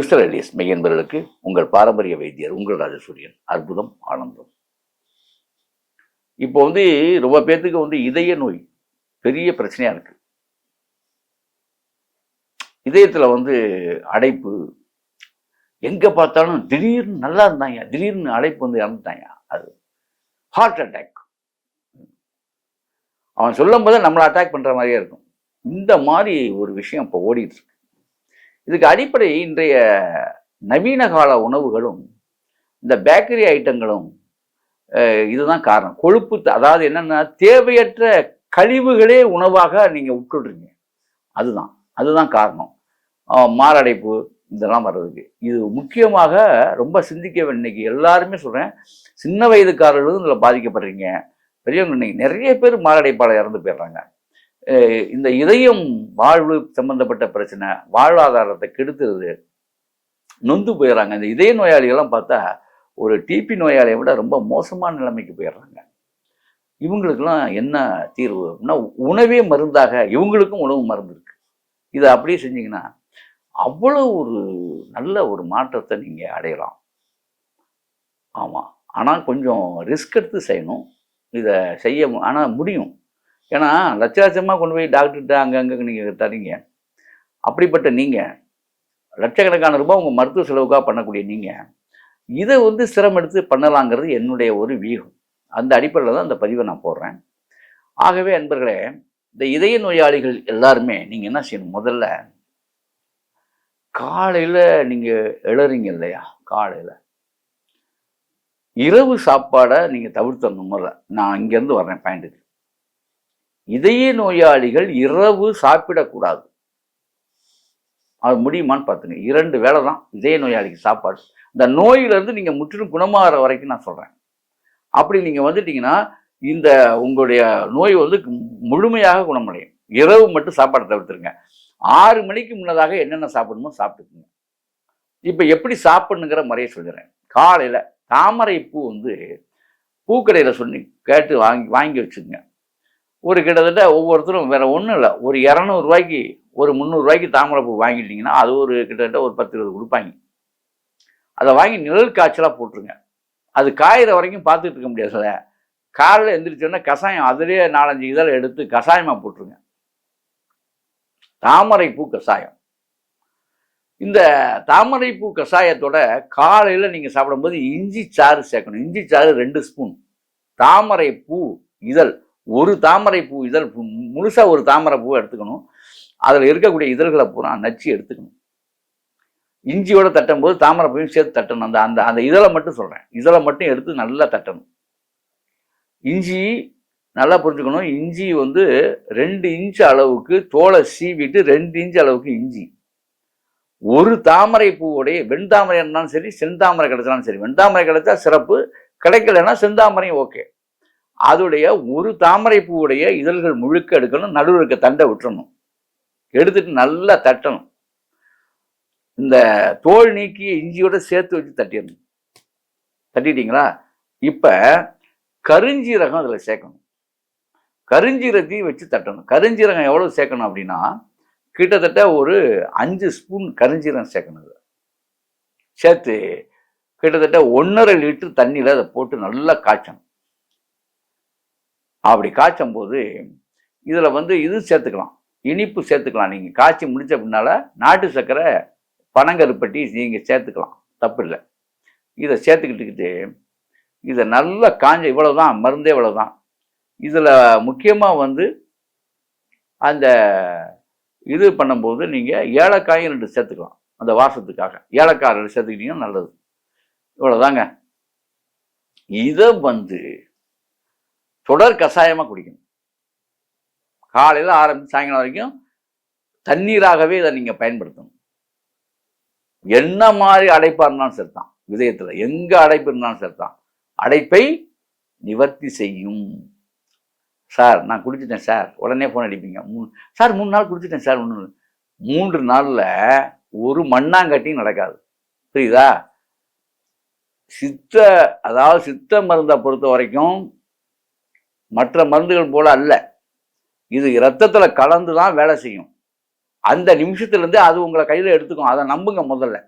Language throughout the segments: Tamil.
மிஸ்டர் எலியஸ் மெய்யன்பர்களுக்கு உங்கள் பாரம்பரிய வைத்தியர் உங்கள் ராஜசூரியன் அற்புதம் ஆனந்தம். இப்போ வந்து ரொம்ப பேர்த்துக்கு வந்து இதய நோய் பெரிய பிரச்சனையா இருக்கு. இதயத்துல வந்து அடைப்பு எங்க பார்த்தாலும் திடீர்னு நல்லா இருந்தாங்க திடீர்னு அடைப்பு வந்து இறந்துட்டாங்க அது ஹார்ட் அட்டாக் அவன் சொல்லும் போது நம்மளை அட்டாக் பண்ற மாதிரியே இருக்கும். இந்த மாதிரி ஒரு விஷயம் இப்போ ஓடிட்டு இருக்கு. இதுக்கு அடிப்படை இன்றைய நவீன கால உணவுகளும் இந்த பேக்கரி ஐட்டங்களும் இதுதான் காரணம். கொழுப்பு அதாவது என்னென்னா தேவையற்ற கழிவுகளே உணவாக நீங்கள் உட்கொள்றீங்க. அதுதான். அதுதான் காரணம். மாரடைப்பு இதெல்லாம் வர்றதுக்கு. இது முக்கியமாக ரொம்ப சிந்திக்க இன்னைக்கு எல்லாருமே சொல்கிறேன் சின்ன வயதுக்காரர்களும் இதில் பாதிக்கப்படுறீங்க. பெரியவங்க இன்னைக்கு நிறைய பேர் மாரடைப்பால் இறந்து போயிடுறாங்க. இந்த இதயம் வாழ்வு சம்பந்தப்பட்ட பிரச்சனை வாழ்வாதாரத்தை கெடுத்துருது. நொந்து போயிடுறாங்க இந்த இதய நோயாளிகள்லாம் பார்த்தா ஒரு டிபி நோயாளியை விட ரொம்ப மோசமான நிலைமைக்கு போயிடுறாங்க இவங்களுக்கெல்லாம் என்ன தீர்வு? அப்படின்னா உணவே மருந்தாக இவங்களுக்கும் உணவு மருந்து இருக்கு. இதை அப்படியே செஞ்சீங்கன்னா அவ்வளோ ஒரு நல்ல ஒரு மாற்றத்தை நீங்கள் அடையலாம். ஆமாம் ஆனால் கொஞ்சம் ரிஸ்க் எடுத்து செய்யணும். இதை செய்ய ஆனால் முடியும். ஏன்னா லட்ச லட்சமாக கொண்டு போய் டாக்டர்கிட்ட அங்கங்கே நீங்கள் தரீங்க. அப்படிப்பட்ட நீங்கள் லட்சக்கணக்கான ரூபாய் உங்கள் மருத்துவ செலவுக்காக பண்ணக்கூடிய நீங்கள் இதை வந்து சிரமம் எடுத்து பண்ணலாங்கிறது என்னுடைய ஒரு வியூகம். அந்த அடிப்படையில் தான் அந்த பதிவை நான் போடுறேன். ஆகவே அன்பர்களே இந்த இதய நோயாளிகள் எல்லாருமே நீங்கள் என்ன செய்யணும்? முதல்ல காலையில் நீங்கள் எழறீங்க இல்லையா? காலையில். இரவு சாப்பாடை நீங்கள் தவிர்த்தணும் முதல்ல. நான் இங்கேருந்து வர்றேன் பாயிண்ட்டுக்கு. இதய நோயாளிகள் இரவு சாப்பிடக்கூடாது. அது முடியுமான்னு பார்த்துங்க. இரண்டு வேளை தான் இதய நோயாளிக்கு சாப்பாடு. இந்த நோயிலிருந்து நீங்கள் முற்றிலும் குணமாகிற வரைக்கும் நான் சொல்கிறேன் அப்படி நீங்கள் வந்துட்டீங்கன்னா இந்த உங்களுடைய நோய் வந்து முழுமையாக குணமடையும். இரவு மட்டும் சாப்பாடு தவிர்த்துருங்க. ஆறு மணிக்கு முன்னதாக என்னென்ன சாப்பிடணுமோ சாப்பிட்டுக்குங்க. இப்போ எப்படி சாப்பிடணுங்கிற முறையை சொல்கிறேன் காலையில் தாமரை பூ வந்து பூக்கடையில் சொன்னி கேட்டு வாங்கி வாங்கி வச்சுக்கோங்க. ஒரு கிட்டத்தட்ட ஒவ்வொருத்தரும் வேற ஒன்றும் இல்லை. ஒரு இரநூறுவாய்க்கு ஒரு முந்நூறுரூவாய்க்கு தாமரை பூ வாங்கிட்டீங்கன்னா அது ஒரு கிட்டத்தட்ட ஒரு பத்து இருபது கொடுப்பாங்க. அதை வாங்கி நிழல் காய்ச்சலாக போட்டுருங்க. அது காயிற வரைக்கும் பார்த்துட்டு இருக்க முடியாதுல்ல காலையில் எந்திரிச்சோன்னா கஷாயம் அதிலே நாலஞ்சு இதழ் எடுத்து கஷாயமாக போட்டுருங்க. தாமரை பூ கஷாயம். இந்த தாமரைப்பூ கஷாயத்தோட காலையில் நீங்கள் சாப்பிடும்போது இஞ்சி சாறு சேர்க்கணும். இஞ்சி சாறு ரெண்டு ஸ்பூன். தாமரைப்பூ இதழ் ஒரு தாமரை பூ இதழ் முழுசாக ஒரு தாமரை பூவை எடுத்துக்கணும். அதில் இருக்கக்கூடிய இதழ்களை பூரா நச்சு எடுத்துக்கணும். இஞ்சியோட தட்டும் போது தாமரை பூவையும் சேர்த்து தட்டணும். அந்த அந்த அந்த இதழை மட்டும் சொல்கிறேன் இதழை மட்டும் எடுத்து நல்லா தட்டணும். இஞ்சி நல்லா புரிஞ்சுக்கணும். இஞ்சி வந்து ரெண்டு இன்ச் அளவுக்கு தோலை சீவிட்டு ரெண்டு இன்ச் அளவுக்கு இஞ்சி. ஒரு தாமரை பூவுடைய வெண்தாமரை இருந்தாலும் சரி செந்தாமரை கிடைச்சாலும் சரி. வெண்தாமரை கிடைச்சா சிறப்பு. கிடைக்கலன்னா செந்தாமரையும் ஓகே. அதோடைய ஒரு தாமரை பூவுடைய இதழ்கள் முழுக்க எடுக்கணும் நடுவில் இருக்க தண்டை விட்டுறணும். எடுத்துட்டு நல்லா தட்டணும். இந்த தோல் நீக்கி இஞ்சியோட சேர்த்து வச்சு தட்டிடணும். தட்டிட்டீங்களா? இப்போ கருஞ்சீரகம் அதில் சேர்க்கணும். கருஞ்சீரத்தையும் வச்சு தட்டணும். கருஞ்சீரகம் எவ்வளோ சேர்க்கணும் அப்படின்னா கிட்டத்தட்ட ஒரு அஞ்சு ஸ்பூன் கருஞ்சீரகம் சேர்க்கணும் சேர்த்து கிட்டத்தட்ட ஒன்றரை லிட்டர் தண்ணியில் அதை போட்டு நல்லா காய்ச்சணும். அப்படி காய்ச்சும் போது இதில் வந்து இது சேர்த்துக்கலாம். இனிப்பு சேர்த்துக்கலாம். நீங்கள் காய்ச்சி முடித்த பின்னால் நாட்டு சர்க்கரை பனங்கருப்பட்டி நீங்கள் சேர்த்துக்கலாம். தப்பு இல்லை. இதை சேர்த்துக்கிட்டுக்கிட்டு இதை நல்லா காஞ்ச இவ்வளோ தான் மருந்தே இவ்வளோ தான் இதில் முக்கியமாக வந்து அந்த இது பண்ணும்போது நீங்கள் ஏலக்காயும் ரெண்டு சேர்த்துக்கலாம். அந்த வாசத்துக்காக. ஏலக்காய் ரெண்டு சேர்த்துக்கிட்டீங்கன்னா நல்லது. இவ்வளோதாங்க இதை வந்து தொடர் கஷாயமாக குடிக்கணும். காலையில் ஆரம்பித்து சாயங்காலம் வரைக்கும் தண்ணீராகவே இதை நீங்கள் பயன்படுத்தணும். என்ன மாதிரி அடைப்பாக இருந்தாலும் சரிதான். இதயத்தில் எங்கே அடைப்பு இருந்தாலும் சரிதான். அடைப்பை நிவர்த்தி செய்யும். சார் நான் குடிச்சிட்டேன் சார். உடனே ஃபோன் அடிப்பீங்க. மூணு சார் மூணு நாள் குடிச்சிட்டேன் சார். ஒன்று மூன்று நாளில் ஒரு மண்ணாங்கட்டியும் நடக்காது. புரியுதா? சித்த அதாவது சித்த மருந்தை பொறுத்த வரைக்கும் மற்ற மருந்துகள் போல அல்ல. இது இரத்தத்தில் கலந்து தான் வேலை செய்யும். அந்த நிமிஷத்துலேருந்து அது உங்களை கையில் எடுத்துக்கும். அதை நம்புங்க முதல்ல.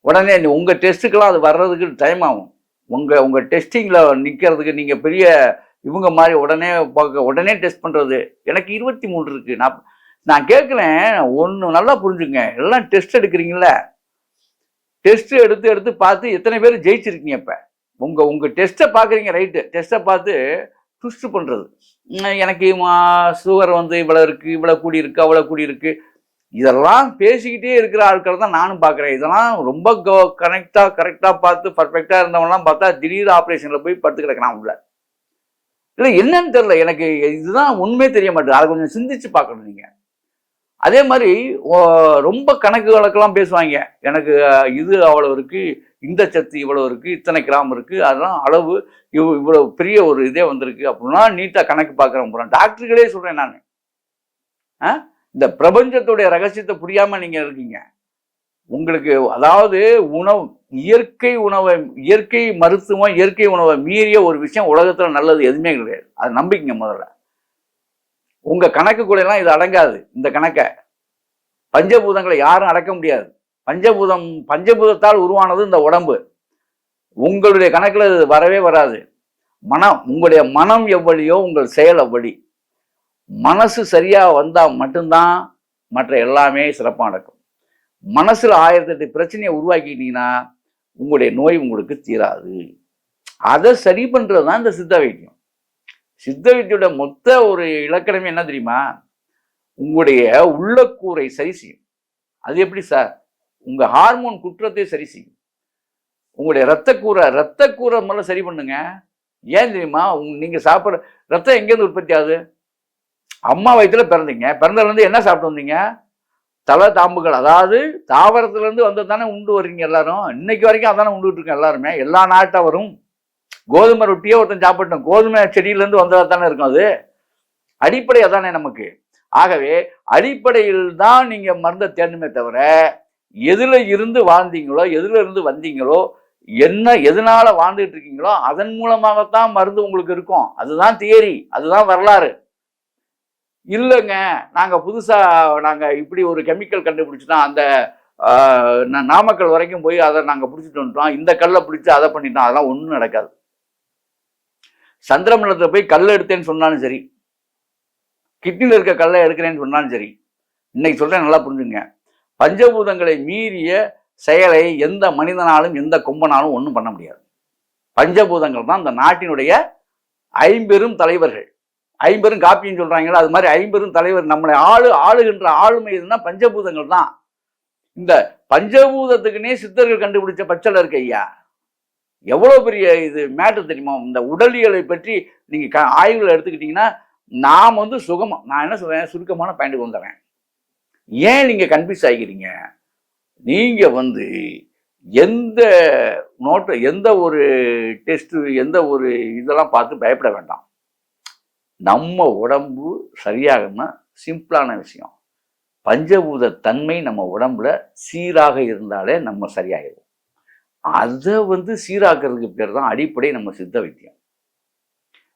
உடனே நீ- உங்கள் டெஸ்ட்டுக்கெல்லாம் அது வர்றதுக்கு டைம் ஆகும். உங்கள் உங்கள் டெஸ்டிங்கில் நிற்கிறதுக்கு நீங்கள் பெரிய இவங்க மாதிரி உடனே பார்க்க உடனே டெஸ்ட் பண்ணுறது எனக்கு இருபத்தி மூணு இருக்குது நான் நான் கேட்குறேன். ஒன்று நல்லா புரிஞ்சுங்க. எல்லாம் டெஸ்ட் எடுக்கிறீங்கள டெஸ்ட் எடுத்து எடுத்து பார்த்து எத்தனை பேர் ஜெயிச்சிருக்கீங்க இப்போ? உங்கள் உங்கள் டெஸ்ட்டை பார்க்குறீங்க ரைட்டு. டெஸ்ட்டை பார்த்து ட்விஸ்ட் பண்ணுறது எனக்கு சுகர் வந்து இவ்வளோ இருக்குது இவ்வளோ கூடி இருக்குது அவ்வளோ கூடி இருக்குது இதெல்லாம் பேசிக்கிட்டே இருக்கிற ஆட்கள் தான் நானும் பார்க்குறேன். இதெல்லாம் ரொம்ப கனெக்டாக கரெக்டாக பார்த்து பர்ஃபெக்டாக இருந்தவங்கலாம் பார்த்தா திடீர் ஆப்ரேஷனில் போய் படுத்து கிடக்கிறான் உள்ள. இல்லை என்னன்னு தெரியல. எனக்கு இதுதான் உண்மையே தெரிய மாட்டேங்குது. அதை கொஞ்சம் சிந்திச்சு பார்க்கணும் நீங்கள் அதே மாதிரி ஓ, ரொம்ப கணக்கு வழக்கெல்லாம் பேசுவாங்க. எனக்கு இது அவ்வளோ இருக்குது இந்த சத்து இவ்வளோ இருக்கு இத்தனை கிராம் இருக்கு அதெல்லாம் அளவு இவ் இவ்வளோ பெரிய ஒரு இதே வந்திருக்கு அப்படின்னா நீட்டாக கணக்கு பார்க்குறேன் போகிறேன் டாக்டர்களே சொல்கிறேன் நான். ஆ? இந்த பிரபஞ்சத்துடைய ரகசியத்தை புரியாம நீங்க இருக்கீங்க. உங்களுக்கு அதாவது உணவு இயற்கை உணவை இயற்கை மருத்துவம் இயற்கை உணவை மீறிய ஒரு விஷயம் உலகத்துல நல்லது எதுவுமே கிடையாது. அது நம்பிக்கைங்க முதல்ல. உங்க கணக்கு கூட எல்லாம் இது அடங்காது இந்த கணக்கை. பஞ்சபூதங்களை யாரும் அடக்க முடியாது. பஞ்சபூதம் பஞ்சபூதத்தால் உருவானது இந்த உடம்பு. உங்களுடைய கணக்கில் இது வரவே வராது. மனம் உங்களுடைய மனம் எவ்வளியோ உங்கள் செயல் அவ்வளி. மனசு சரியாக வந்தால் மட்டும்தான் மற்ற எல்லாமே சிறப்பாக நடக்கும். மனசில் ஆயிரத்தி எட்டு பிரச்சனையை உருவாக்கிட்டீங்கன்னா உங்களுடைய நோய் உங்களுக்கு தீராது. அதை சரி பண்ணுறது தான் இந்த சித்த வைத்தியம். சித்த வைத்தியோட மொத்த ஒரு இலக்கணமே என்ன தெரியுமா? உங்களுடைய உள்ளக்கூரை சரி செய்யும். அது எப்படி சார்? உங்க ஹார்மோன் குற்றத்தை சரி செய்யும். உங்களுடைய ரத்தக்கூரை ரத்தக்கூரை முதல்ல சரி பண்ணுங்க. ஏன் தெரியுமா? உங்க நீங்க சாப்பிட்ற ரத்தம் எங்கேருந்து உற்பத்தி ஆகுது? அம்மா வயித்துல பிறந்தீங்க. பிறந்ததுலேருந்து என்ன சாப்பிட்டு வந்தீங்க? தலை தாம்புகள். அதாவது தாவரத்துலேருந்து வந்து தானே உண்டு வர்றீங்க எல்லாரும். இன்னைக்கு வரைக்கும் அதானே உண்டுகிட்டு இருக்கோம் எல்லாருமே. எல்லா நாட்டவரும் கோதுமை ரொட்டியே ஒருத்தன் சாப்பிட்டோம் கோதுமை செடியிலேருந்து வந்ததா தானே இருக்கும் அது. அடிப்படை அதானே நமக்கு. ஆகவே அடிப்படையில் தான் நீங்கள் மருந்தை தேடணுமே தவிர எதில் இருந்து வாழ்ந்தீங்களோ எதில் இருந்து வந்தீங்களோ என்ன எதனால வாழ்ந்துட்டு இருக்கீங்களோ அதன் மூலமாகத்தான் மருந்து உங்களுக்கு இருக்கும். அதுதான் தியரி அதுதான் வரலாறு. இல்லைங்க நாங்கள் புதுசாக நாங்கள் இப்படி ஒரு கெமிக்கல் கண்டுபிடிச்சினா அந்த நாமக்கல் வரைக்கும் போய் அதை நாங்கள் பிடிச்சிட்டு வந்துட்டோம். இந்த கல்லை பிடிச்சி அதை பண்ணிட்டோம். அதெல்லாம் ஒன்றும் நடக்காது. சந்திரமண்டலத்தில் போய் கல்லை எடுத்தேன்னு சொன்னாலும் சரி கிட்னியில் இருக்க கல்லை எடுக்கிறேன்னு சொன்னாலும் சரி இன்னைக்கு சொல்கிறேன் நல்லா புரிஞ்சுங்க பஞ்சபூதங்களை மீறிய செயலை எந்த மனிதனாலும் எந்த கொம்பனாலும் ஒன்றும் பண்ண முடியாது. பஞ்சபூதங்கள் தான் இந்த நாட்டினுடைய ஐம்பெரும் தலைவர்கள். ஐம்பெரும் காப்பின்னு சொல்கிறாங்களா அது மாதிரி ஐம்பெரும் தலைவர் நம்மளை ஆளு ஆளுகின்ற ஆளுமை இதுனா பஞ்சபூதங்கள் தான். இந்த பஞ்சபூதத்துக்குன்னே சித்தர்கள் கண்டுபிடிச்ச பச்சளை இருக்கு ஐயா. எவ்வளோ பெரிய இது மேட்டர் தெரியுமா? இந்த உடலியலை பற்றி நீங்கள் க- ஆய்வுகளை எடுத்துக்கிட்டிங்கன்னா நாம் வந்து சுகமாக நான் என்ன சொல்கிறேன் சுருக்கமான பாயிண்ட் வந்துடுறேன். ஏன் நீங்கள் கன்ஃபியூஸ் ஆகிக்கிறீங்க நீங்கள் வந்து எந்த நோட்டை எந்த ஒரு டெஸ்ட்டு எந்த ஒரு இதெல்லாம் பார்த்து பயப்பட வேண்டாம். நம்ம உடம்பு சரியாகணும்னா சிம்பிளான விஷயம். பஞ்சபூத தன்மை நம்ம உடம்புல சீராக இருந்தாலே நம்ம சரியாயிடும் அதை வந்து சீராக்கிறதுக்கு பேர் தான் அடிப்படை நம்ம சித்த வைத்தியம்.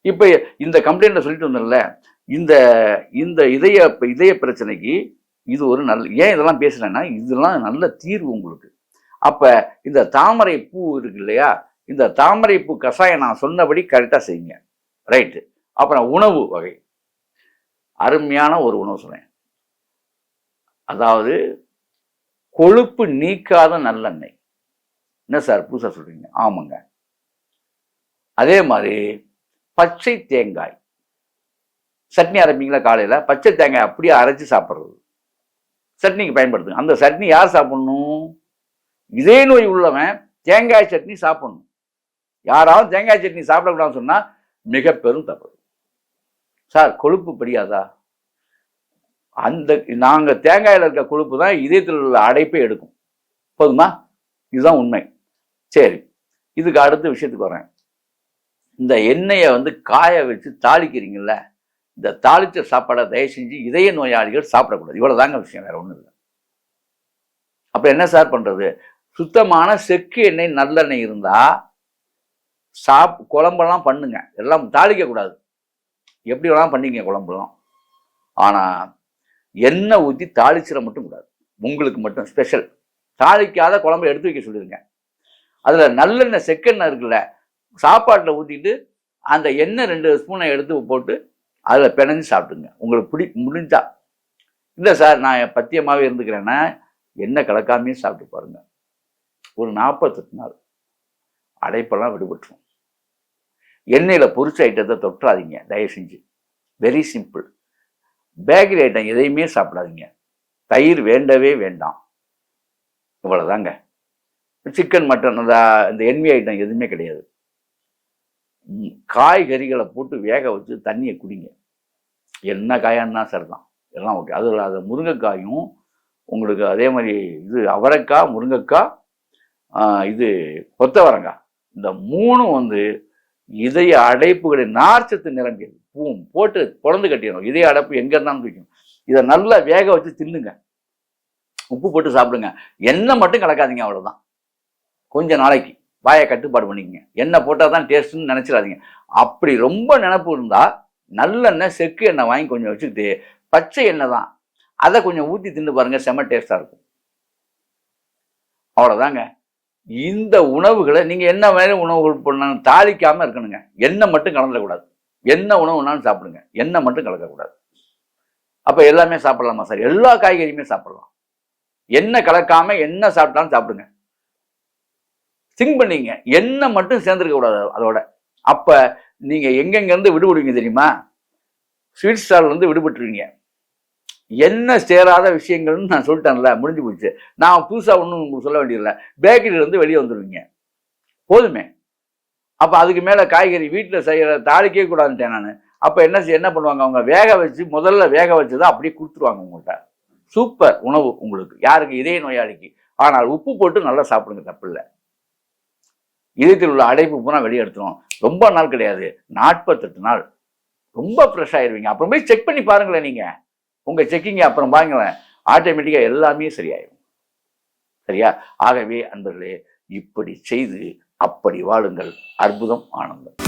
இப்போ இந்த கம்ப்ளைண்ட்டில் சொல்லிட்டு வந்தோம்ல இந்த இந்த இதய இதய பிரச்சனைக்கு இது ஒரு நல்ல ஏன் இதெல்லாம் பேசுறேன்னா இதெல்லாம் நல்ல தீர்வு உங்களுக்கு. அப்ப இந்த தாமரை பூ இருக்கு இல்லையா? இந்த தாமரை பூ கஷாயம் நான் சொன்னபடி கரெக்டாக செய்யுங்க. ரைட்டு. அப்புறம் உணவு வகை. அருமையான ஒரு உணவு சொன்னேன். அதாவது கொழுப்பு நீக்காத நல்லெண்ணெய். என்ன சார் புதுசாக சொல்றீங்க? ஆமாங்க. அதே மாதிரி பச்சை தேங்காய். சட்னி அரைப்பீங்களா காலையில்? பச்சை தேங்காய் அப்படியே அரைச்சி சாப்பிட்றது. சட்னிக்கு பயன்படுத்துங்க அந்த சட்னி யார் சாப்பிடணும்? இதே நோய் உள்ளவன் தேங்காய் சட்னி சாப்பிடணும். யாராவது தேங்காய் சட்னி சாப்பிடக்கூடாதுன்னு சொன்னால் மிக பெரும் தப்பு. சார் கொழுப்பு படியாதா? அந்த நாங்கள் தேங்காயில் இருக்க கொழுப்பு தான் இதயத்தில் உள்ள அடைப்பை எடுக்கும். போதுமா? இதுதான் உண்மை. சரி இதுக்கு அடுத்த விஷயத்துக்கு வரேன். இந்த எண்ணெயை வந்து காய வச்சு தாளிக்கிறீங்கல்ல? இந்த தாளித்த சாப்பாடை தயவு செஞ்சு இதய நோயாளிகள் சாப்பிடக்கூடாது. இவ்வளோ தாங்க விஷயம் வேறு ஒன்றும் இல்லை. அப்போ என்ன சார் பண்ணுறது சுத்தமான செக்கு எண்ணெய் நல்லெண்ணெய் இருந்தால் சாப் குழம்பெல்லாம் பண்ணுங்க. எல்லாம் தாளிக்கக்கூடாது எப்படி வேணாலும் பண்ணிங்க குழம்புலாம். ஆனால் எண்ணெய் ஊற்றி தாளிச்சிட மட்டும் கூடாது. உங்களுக்கு மட்டும் ஸ்பெஷல் தாளிக்காத குழம்பு எடுத்து வைக்க சொல்லிடுங்க அதில் நல்லெண்ணெய் செக்கெண்ணெய் இருக்குல்ல சாப்பாட்டில் ஊற்றிட்டு அந்த எண்ணெய் ரெண்டு ஸ்பூனை எடுத்து போட்டு அதில் பிணைஞ்சு சாப்பிடுங்க. உங்களுக்கு பிடி முடிஞ்சா. இல்லை சார் நான் பத்தியமாகவே இருந்துக்கிறேன்னா எண்ணெய் கலக்காமையும் சாப்பிட்டு பாருங்க. ஒரு நாற்பத்தெட்டு நாள். அடைப்பெல்லாம் விடுபட்டுரும். எண்ணெயில் பொரிச்ச ஐட்டத்தை தொட்டுறாதீங்க தயவு செஞ்சு. வெரி சிம்பிள் பேக்கரி ஐட்டம் எதையுமே சாப்பிடாதீங்க. தயிர் வேண்டவே வேண்டாம். இவ்வளோதாங்க சிக்கன் மட்டன் அந்த இந்த எண்ணெய் ஐட்டம் எதுவுமே கிடையாது. காய்கறிகளை போட்டு வேக வச்சு தண்ணியை குடிங்க. என்ன காயான்னா சரிதான். எல்லாம் ஓகே அதில் அது முருங்கைக்காயும் உங்களுக்கு அதே மாதிரி இது அவரைக்காய் முருங்கைக்காய் இது கொத்தவரங்காய். இந்த மூணும் வந்து இதய அடைப்புகளை நார்ச்சத்து நிரம்பியது. பூம் போட்டு குழந்து கட்டிடணும். இதய அடைப்பு எங்கே இருந்தாலும் குடிக்கணும். இதை நல்லா வேக வச்சு தின்னுங்க. உப்பு போட்டு சாப்பிடுங்க. எண்ணெய் மட்டும் கலக்காதீங்க அவ்வளோதான் கொஞ்சம் நாளைக்கு. வாயை கட்டுப்பாடு பண்ணிக்கங்க. எண்ணெய் போட்டால் தான் டேஸ்ட்னு நினச்சிடாதீங்க. அப்படி ரொம்ப நினப்பு இருந்தால் நல்லெண்ணெய் செக்கு எண்ணெய் வாங்கி கொஞ்சம் வச்சுக்கிட்டு பச்சை எண்ணெய் தான். அதை கொஞ்சம் ஊற்றி தின்னு பாருங்கள் செம டேஸ்ட்டாக இருக்கும். அவ்வளோதாங்க இந்த உணவுகளை நீங்கள் என்ன மாதிரி உணவுகள் பண்ணாலும் தாளிக்காமல் இருக்கணுங்க. எண்ணெய் மட்டும் கலந்துடக்கூடாது. என்ன உணவுனாலும் சாப்பிடுங்க. எண்ணெய் மட்டும் கலக்கக்கூடாது. அப்போ எல்லாமே சாப்பிடலாமா சார்? எல்லா காய்கறியுமே சாப்பிடலாம். எண்ணெய் கலக்காமல் என்ன சாப்பிட்டாலும் சாப்பிடுங்க. திங்க் பண்ணீங்க. என்ன மட்டும் சேர்ந்துருக்க கூடாது அதோட. அப்ப நீங்க எங்கெங்கிருந்து விடுபடுவீங்க தெரியுமா? ஸ்வீட் ஸ்டால்ல இருந்து விடுபட்டுருவீங்க. என்ன சேராத விஷயங்கள்னு நான் சொல்லிட்டேன்ல முடிஞ்சு போச்சு. நான் புதுசாக ஒன்றும் உங்களுக்கு சொல்ல வேண்டியதில்லை. பேக்கரியிலேருந்து வெளியே வந்துடுவீங்க போதுமே. அப்போ அதுக்கு மேலே காய்கறி வீட்டில் செய்கிற தாளிக்கவே கூடாதுட்டேன் நான். அப்போ என்ன செய்ய என்ன பண்ணுவாங்க? அவங்க வேக வச்சு முதல்ல வேக வச்சு தான் அப்படியே கொடுத்துருவாங்க உங்கள்கிட்ட சூப்பர் உணவு உங்களுக்கு. யாருக்கு? இதே நோயாளிக்கு. ஆனால் உப்பு போட்டு நல்லா சாப்பிடுங்க தப்பில்லை. இதயத்தில் உள்ள அடைப்பு பூரா வெளியெடுத்துரும் ரொம்ப நாள் கிடையாது. நாற்பத்தெட்டு நாள். ரொம்ப ஃப்ரெஷ் ஆயிருவீங்க. அப்புறம் போய் செக் பண்ணி பாருங்களேன் நீங்க. உங்க செக்கிங்க அப்புறம் பாருங்களேன் ஆட்டோமேட்டிக்கா எல்லாமே சரியாயிடும் சரியா? ஆகவே அன்பர்களே இப்படி செய்து அப்படி வாழுங்கள். அற்புதம் ஆனந்தம்.